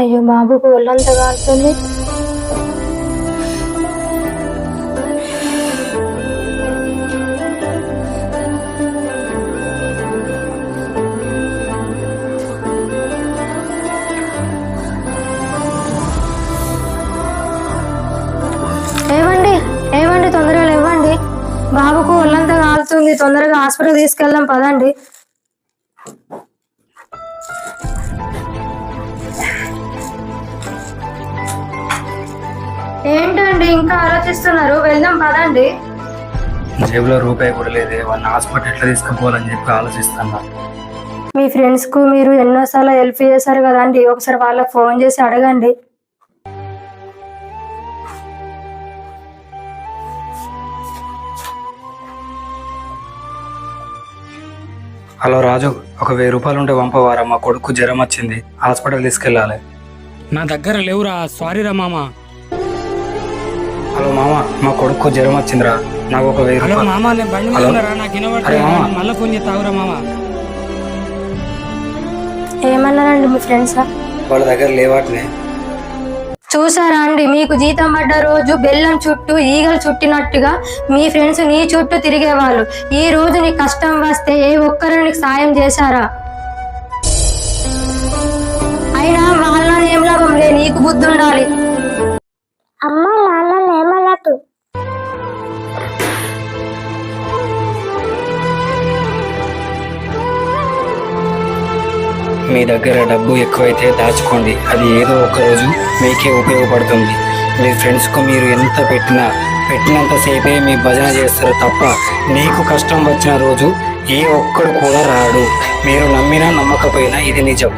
అయ్యో బాబుకు ఒళ్ళంతా కాలుతుంది. ఏమండి ఏమండి తొందరగా బాబుకు ఒళ్ళంతా కాలుతుంది. తొందరగా హాస్పిటల్ తీసుకెళ్దాం పదండి. ఏంటండి ఇంకా ఆలోచిస్తున్నారు? వెళ్దాం పదండి. జేబులో రూపాయి కూడా లేదే. వాళ్ళని హాస్పిటల్ ఎట్లా తీసుకుపోవాలని చెప్పి ఆలోచిస్తున్నా. మీ ఫ్రెండ్స్కు మీరు ఎన్నోసార్లు హెల్ప్ చేశారు కదండి ఒకసారి వాళ్ళకి ఫోన్ చేసి అడగండి. హలో రాజు ఒక వెయ్యి రూపాయలు ఉంటే పంపవారా? మా కొడుకు జ్వరం వచ్చింది. హాస్పిటల్ తీసుకెళ్ళాలి. నా దగ్గర లేవురా. సారీ రా మామ హలో మామ. మా కొడుకు జ్వరం వచ్చిందిరా. నాకు ఒక వెయ్యి హలో రూపాయలు. మామ నేను బండి మీద. ఉన్నారా నాకు అరే మామ. మళ్ళీ ఫోన్ చేస్తావురా మామ. ఏమన్నారండి మీ ఫ్రెండ్స్? వాళ్ళ దగ్గర లేవాటినే. చూసారా అండి మీకు జీతం పడ్డ రోజు బెల్లం చుట్టూ ఈగలు చుట్టినట్టుగా మీ ఫ్రెండ్స్ నీ చుట్టూ తిరిగేవాళ్ళు. ఈ రోజు నీకు కష్టం వస్తే ఏ ఒక్కరు నీకు సాయం చేశారా? అయినా వాళ్ళ ఏం లాభం లే నీకు బుద్ధి ఉండాలి. మీ దగ్గర డబ్బు ఎక్కువైతే దాచుకోండి. అది ఏదో ఒక రోజు మీకే ఉపయోగపడుతుంది. మీ ఫ్రెండ్స్కు మీరు ఎంత పెట్టినా పెట్టినంతసేపే మీ భజన చేస్తారు తప్ప నీకు కష్టం వచ్చిన రోజు ఏ ఒక్కడు కూడా రాడు. మీరు నమ్మినా నమ్మకపోయినా ఇది నిజం.